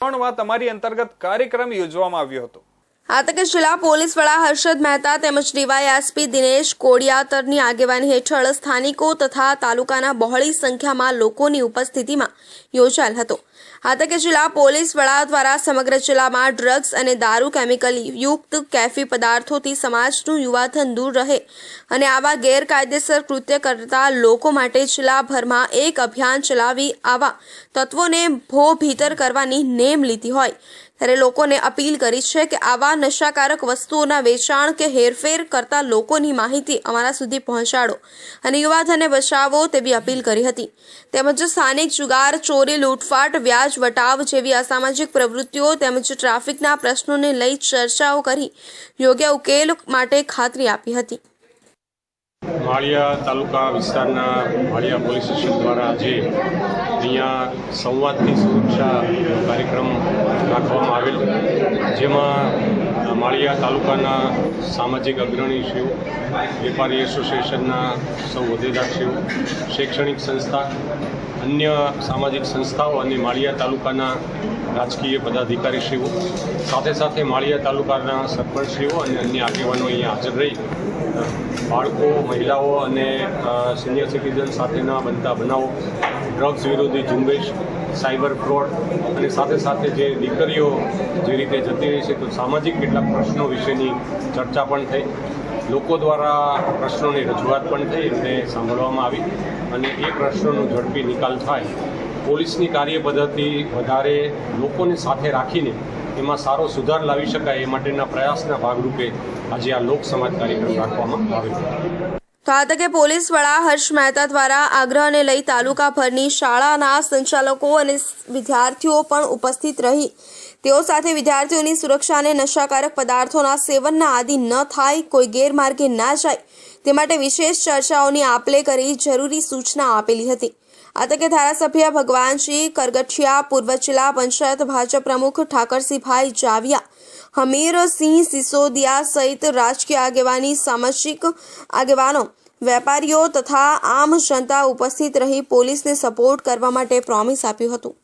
ત્રણમાં તમારી અંતર્ગત કાર્યક્રમ યોજવામાં આવ્યો હતો. આ તકે જિલ્લા પોલીસ વડા હર્ષદ મહેતા તેમજ ડીવાયએસપી દિનેશ કોડિયાતરની આગેવાની હેઠળ સ્થાનિકો તથા તાલુકાના બહોળી સંખ્યામાં લોકોની ઉપસ્થિતિમાં યોજાયેલ હતો. આ તકે જિલ્લા પોલીસ વડા દ્વારા સમગ્ર જિલ્લામાં ડ્રગ્સ અને દારૂ કેમિકલ યુક્ત કેફી પદાર્થોથી સમાજનું યુવાધન દૂર રહે અને આવા ગેરકાયદેસર કૃત્ય કરતા લોકો માટે જિલ્લાભરમાં એક અભિયાન ચલાવી આવા તત્વોને ભો ભીતર કરવાની નેમ લીધી હોય. ત્યારે લોકોને અપીલ કરી છે કે આવા નશાકારક વસ્તુઓના વેચાણ કે હેરફેર કરતા લોકોની માહિતી અમારા સુધી પહોંચાડો અને યુવાધને બચાવો તેવી અપીલ કરી હતી. તેમજ સ્થાનિક જુગાર, ચોરી, લૂંટફાટ, વ્યાજ, વટાવ જેવી અસામાજિક પ્રવૃત્તિઓ તેમજ ટ્રાફિકના પ્રશ્નોને લઈ ચર્ચાઓ કરી યોગ્ય ઉકેલ માટે ખાતરી આપી હતી. માળિયા તાલુકા વિસ્તારના માળિયા પોલીસ સ્ટેશન દ્વારા આજે અહીંયા સંવાદની સુરક્ષા કાર્યક્રમ રાખવામાં આવેલું. જેમાં માળિયા તાલુકાના સામાજિક અગ્રણીશ્રીઓ વેપારી એસોસિએશનના સૌ હોદ્દેદારશ્રીઓ શૈક્ષણિક સંસ્થા, અન્ય સામાજિક સંસ્થાઓ અને માળિયા તાલુકાના રાજકીય પદાધિકારીશ્રીઓ સાથે સાથે માળિયા તાલુકાના સરપંચશ્રીઓ અને અન્ય આગેવાનો અહીંયા હાજર રહી. બાળકો, મહિલાઓ અને સિનિયર સિટીઝન સાથેના બનતા બનાવો ડ્રગ્સ વિરોધી ઝુંબેશ, સાયબર ફ્રોડ અને સાથે સાથે જે દીકરીઓ જે રીતે જતી રહી છે, તો સામાજિક કેટલાક પ્રશ્નો વિશેની ચર્ચા પણ થઈ. લોકો દ્વારા પ્રશ્નોની રજૂઆત પણ થઈ એમને સાંભળવામાં આવી. અને એ પ્રશ્નોનો ઝડપી નિકાલ થાય. પોલીસની કાર્યપદ્ધતિ વધારે લોકોને સાથે રાખીને એમાં સારો સુધાર લાવી શકાય એ માટેના પ્રયાસના ભાગરૂપે આજે આ લોક સમાજ કાર્યક્રમ રાખવામાં આવ્યો તો આ તકે પોલીસ વડા હર્ષ મહેતા દ્વારા આગ્રહને લઈ તાલુકા ભરની શાળાના સંચાલકો અને વિદ્યાર્થીઓ પણ ઉપસ્થિત રહી. તેઓ સાથે વિદ્યાર્થીઓની સુરક્ષા અને નશાકારક પદાર્થોના સેવનના આદિ ન થાય, કોઈ ગેરમાર્ગે ના જાય, તે માટે વિશેષ ચર્ચાઓની આપલે કરી જરૂરી સૂચના આપેલી હતી. આ તકે ધારાસભ્ય ભગવાનસિંહ કરગઠિયા, પૂર્વ જિલ્લા પંચાયત ભાજપ પ્રમુખ ઠાકરસિંહભાઈ જાવિયા હમીરસિંહ સિસોદિયા સહિત રાજકીય આગેવાની, સામાજિક આગેવાનો, વેપારીઓ તથા આમ જનતા ઉપસ્થિત રહી પોલીસને સપોર્ટ કરવા માટે પ્રોમિસ આપ્યું હતું.